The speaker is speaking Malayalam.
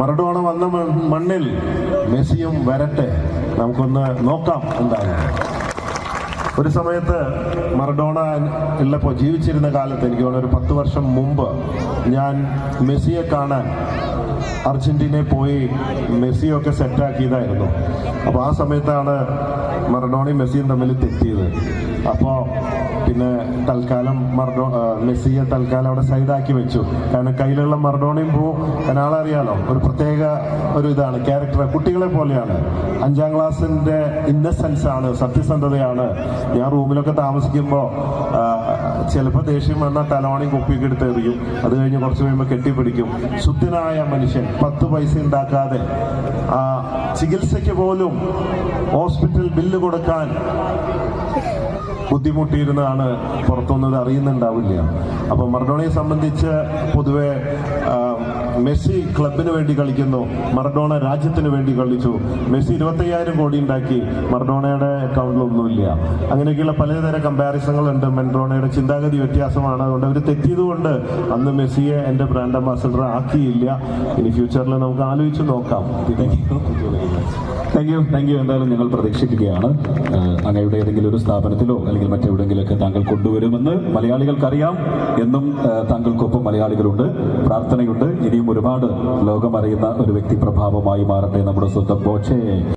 മറഡോണ വന്ന മണ്ണിൽ മെസ്സിയും വരട്ടെ. നമുക്കൊന്ന് നോക്കാം എന്താണ് ഒരു സമയത്ത് മറഡോണ ഉള്ളപ്പോൾ ജീവിച്ചിരുന്ന കാലത്ത് എനിക്ക് തോന്നുന്നു ഒരു പത്ത് വർഷം മുമ്പ് ഞാൻ മെസ്സിയെ കാണാൻ അർജന്റീനയിൽ പോയി മെസ്സിയൊക്കെ സെറ്റാക്കിയതായിരുന്നു. അപ്പോൾ ആ സമയത്താണ് മറഡോണയും മെസ്സിയും തമ്മിൽ തെറ്റിയത്. അപ്പോൾ പിന്നെ തൽക്കാലം മർഡോ മെസ്സിയെ തൽക്കാലം അവിടെ സൈഡാക്കി വെച്ചു. കാരണം കയ്യിലുള്ള മർഡോണയും പോവും കാരണം ഒരു പ്രത്യേക ഒരു ഇതാണ് ക്യാരക്ടർ കുട്ടികളെ പോലെയാണ്. അഞ്ചാം ക്ലാസ്സിന്റെ ഇന്നസെൻസ് ആണ് സത്യസന്ധതയാണ്. ഞാൻ റൂമിലൊക്കെ താമസിക്കുമ്പോൾ ചിലപ്പോൾ ദേഷ്യം വന്നാൽ തലവാണി കുപ്പിയൊക്കെ എടുത്ത് എറിയും. അത് കഴിഞ്ഞ് കുറച്ച് കഴിയുമ്പോൾ കെട്ടിപ്പിടിക്കും. ശുദ്ധനായ മനുഷ്യൻ പത്ത് പൈസ ഉണ്ടാക്കാതെ ചികിത്സയ്ക്ക് പോലും ഹോസ്പിറ്റൽ ബില്ല് കൊടുക്കാൻ ബുദ്ധിമുട്ടിയിരുന്നതാണ് പുറത്തുനിന്നത് അറിയുന്നുണ്ടാവില്ല. അപ്പോൾ മറഡോണയെ സംബന്ധിച്ച് പൊതുവെ മെസ്സി ക്ലബിന് വേണ്ടി കളിക്കുന്നു. മറഡോണ രാജ്യത്തിന് വേണ്ടി കളിച്ചു. മെസ്സി ഇരുപത്തയ്യായിരം കോടി ഉണ്ടാക്കി. മറഡോണയുടെ അക്കൗണ്ടിലൊന്നുമില്ല അങ്ങനെയൊക്കെയുള്ള പലതരം കമ്പാരിസണുകളുണ്ട് മെൻഡോണയുടെ ചിന്താഗതി വ്യത്യാസമാണ്. അതുകൊണ്ട് അവർ തെറ്റിയതുകൊണ്ട് അന്ന് മെസ്സിയെ എന്റെ ബ്രാൻഡ് അംബാസഡർ ആക്കിയില്ല. ഇനി ഫ്യൂച്ചറിൽ നമുക്ക് ആലോചിച്ച് നോക്കാം. താങ്ക് യു താങ്ക് യു എന്തായാലും ഞങ്ങൾ പ്രതീക്ഷിക്കുകയാണ്. അങ്ങയുടെ ഏതെങ്കിലും ഒരു സ്ഥാപനത്തിലോ അല്ലെങ്കിൽ മറ്റെവിടെയെങ്കിലൊക്കെ താങ്കൾ കൊണ്ടുവരുമെന്ന് മലയാളികൾക്കറിയാം എന്നും താങ്കൾക്കൊപ്പം മലയാളികളുണ്ട്. പ്രാർത്ഥനയുണ്ട്. ഇനിയും ഒരുപാട് ലോകമറിയുന്ന ഒരു വ്യക്തി പ്രഭാവമായി മാറട്ടെ നമ്മുടെ സ്വന്തം ബോച്ചെ.